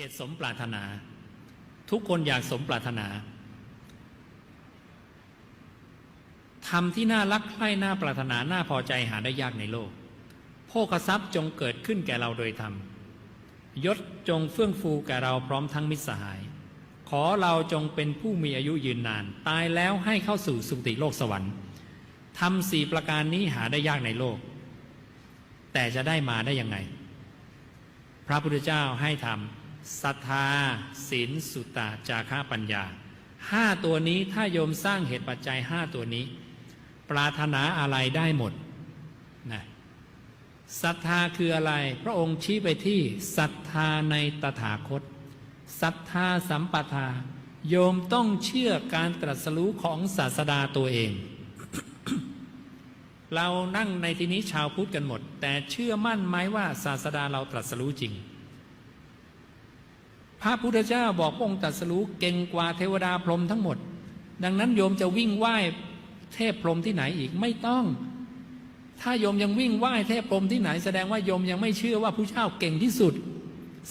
เหตุสมปรารถนา ทุกคนอยากสมปรารถนาทำที่น่ารักใคร่น่าปรารถนาน่าพอใจหาได้ยากในโลกโภคทรัพย์จงเกิดขึ้นแก่เราโดยธรรมยศจงเฟื่องฟูแก่เราพร้อมทั้งมิตรสหาย ขอเราจงเป็นผู้มีอายุยืนนาน ตายแล้วให้เข้าสู่สุคติโลกสวรรค์ทำสี่ประการนี้หาได้ยากในโลก แต่จะได้มาได้ยังไง พระพุทธเจ้าให้ทำ ศรัทธาศีลสุตตะจาระปัญญาห้าตัวนี้ถ้าโยมสร้างเหตุปัจจัยห้าตัวนี้ ปรารถนาอะไรได้หมดนะศรัทธาคืออะไร พระองค์ชี้ไปที่ศรัทธาในตถาคตศรัทธาสัมปทา โยมต้องเชื่อการตรัสรู้ของศาสดาตัวเอง เรานั่งในที่นี้ชาวพุทธกันหมด แต่เชื่อมั่นไหมว่าศาสดาเราตรัสรู้จริง พระพุทธเจ้าบอกองค์ตรัสรู้เก่งกว่าเทวดาพรหมทั้งหมด ดังนั้นโยมจะวิ่งไหว้เทพพรหมที่ไหนอีกไม่ต้อง ถ้าโยมยังวิ่งไหว้เทพพรหมที่ไหน แสดงว่าโยมยังไม่เชื่อว่าผู้เจ้าเก่งที่สุด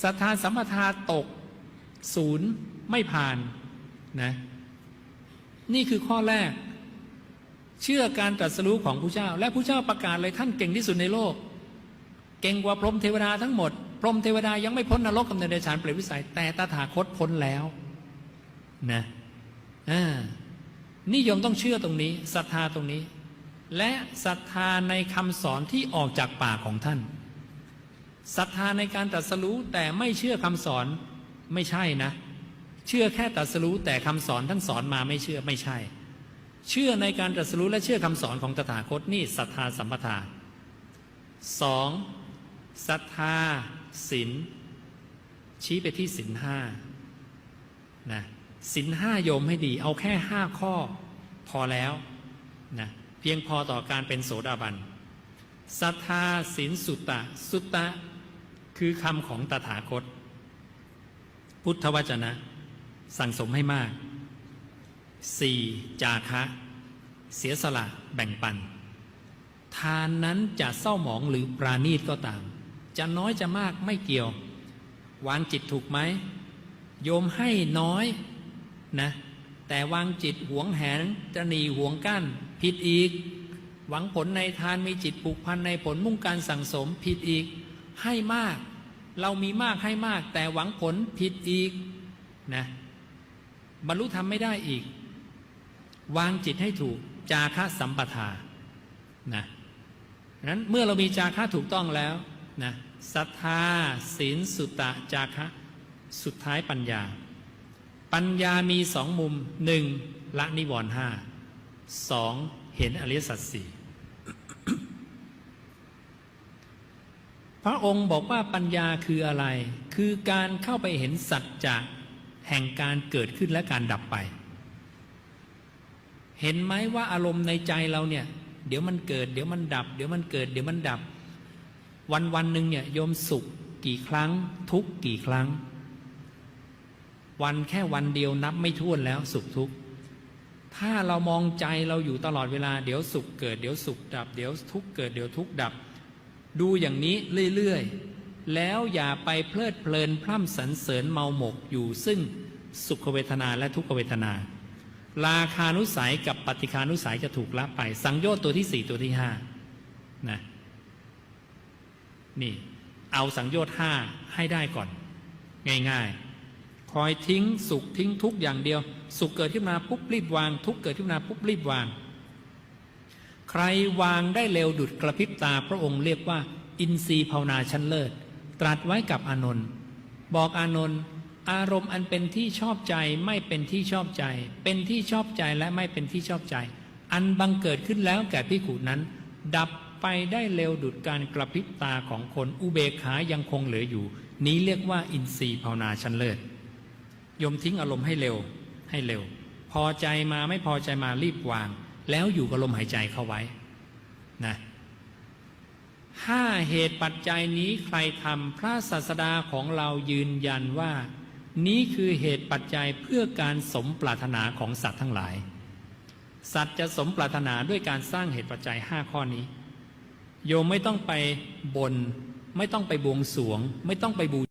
ศรัทธาสัมปทาตกศูนย์ไม่ผ่านนะนี่คือข้อแรก เชื่อการตรัสรู้ของผู้เจ้า และผู้เจ้าประกาศเลยท่านเก่งที่สุดในโลก เก่งกว่าพรหมเทวดาทั้งหมด พรหมเทวดายังไม่พ้นนรกกำเนิดเดชานเปรตวิสัย แต่ตถาคตพ้นแล้วนะอ่านิยมต้องเชื่อตรงนี้ศรัทธาตรงนี้ และศรัทธาในคำสอนที่ออกจากปากของท่านศรัทธาในการตรัสรู้แต่ไม่เชื่อคำสอนไม่ใช่นะ เชื่อแค่ตรัสรู้แต่คำสอนท่านสอนมาไม่เชื่อไม่ใช่ เชื่อในการตรัสรู้และเชื่อคำสอนของตถาคตนี่ศรัทธาสัมปทาสอง ศรัทธาศีลชี้ไปที่ศีลห้านะศีลห้าโยมให้ดี เอาแค่ห้าข้อพอแล้วนะเพียงพอต่อการเป็นโสดาบันศรัทธาศีลสุตตะ สุตตะ คือคำของตถาคต พุทธวจนะ สั่งสมให้มากสี่จาคะ เสียสละแบ่งปัน ทานนั้นจะเศร้าหมองหรือปราณีตก็ตาม จะน้อยจะมากไม่เกี่ยว วางจิตถูกไหมโยมให้น้อยนะแต่วางจิตหวงแหนจะหนีหวงกั้นผิดอีก หวังผลในทานมีจิตผูกพันในผลมุ่งการสั่งสมผิดอีก ให้มาก เรามีมากให้มาก แต่หวังผลผิดอีกนะบรรลุธรรมไม่ได้อีก วางจิตให้ถูก จาคะสัมปทานะนั้นเมื่อเรามีจาคะถูกต้องแล้วนะ ศรัทธาศีลสุตตะจาคะ สุดท้ายปัญญา ปัญญามีสองมุมหนึ่งละนิวรณ์ห้าสองเห็นอริยสัจสี่พระองค์บอกว่าปัญญาคืออะไร คือการเข้าไปเห็นสัจจะแห่งการเกิดขึ้นและการดับไป เห็นไหมว่าอารมณ์ในใจเราเนี่ย เดี๋ยวมันเกิด เดี๋ยวมันดับ เดี๋ยวมันเกิด เดี๋ยวมันดับ วันวันหนึ่งเนี่ยโยมสุขกี่ครั้ง ทุกกี่ครั้ง วันแค่วันเดียวนับไม่ถ้วนแล้วสุขทุกข์ถ้าเรามองใจเราอยู่ตลอดเวลา เดี๋ยวสุขเกิดเดี๋ยวสุขดับ เดี๋ยวทุกข์เกิดเดี๋ยวทุกข์ดับ ดูอย่างนี้เรื่อยๆ แล้วอย่าไปเพลิดเพลินพร่ำสรรเสริญเมาหมกอยู่ซึ่งสุขเวทนาและทุกขเวทนา ราคานุสัยกับปฏิคานุสัยจะถูกละไป สังโยชน์ตัวที่สี่ตัวที่ห้านะ นี่ เอาสังโยชน์ห้าให้ได้ก่อน ง่ายๆ คอยทิ้งสุขทิ้งทุกข์อย่างเดียว สุขเกิดขึ้นมาปุ๊บรีบวาง ทุกข์เกิดขึ้นมาปุ๊บรีบวาง ใครวางได้เร็วดุดกระพริบตาพระองค์เรียกว่า อินทรีย์ภาวนาชั้นเลิศ ตรัสไว้กับอานนท์บอกอานนท์อารมณ์อันเป็นที่ชอบใจไม่เป็นที่ชอบใจ เป็นที่ชอบใจและไม่เป็นที่ชอบใจ อันบังเกิดขึ้นแล้วแก่พิขูนั้น ดับ ไปได้เร็วดุดการกระพริบตาของคนอุเบกขายังคงเหลืออยู่ นี้เรียกว่าอินทรีย์ภาวนาชั้นเลิศยมทิ้งอารมณ์ให้เร็วให้เร็ว พอใจมาไม่พอใจมารีบวาง แล้วอยู่กับลมหายใจเข้าไว้นะห้าเหตุปัจจัยนี้ใครทำพระศาสดาของเรายืนยันว่า นี้คือเหตุปัจจัยเพื่อการสมปรารถนาของสัตว์ทั้งหลาย สัตว์จะสมปรารถนาด้วยการสร้างเหตุปัจจัยห้าข้อนี้ โยมไม่ต้องไปบน ไม่ต้องไปบวงสวง ไม่ต้องไปบู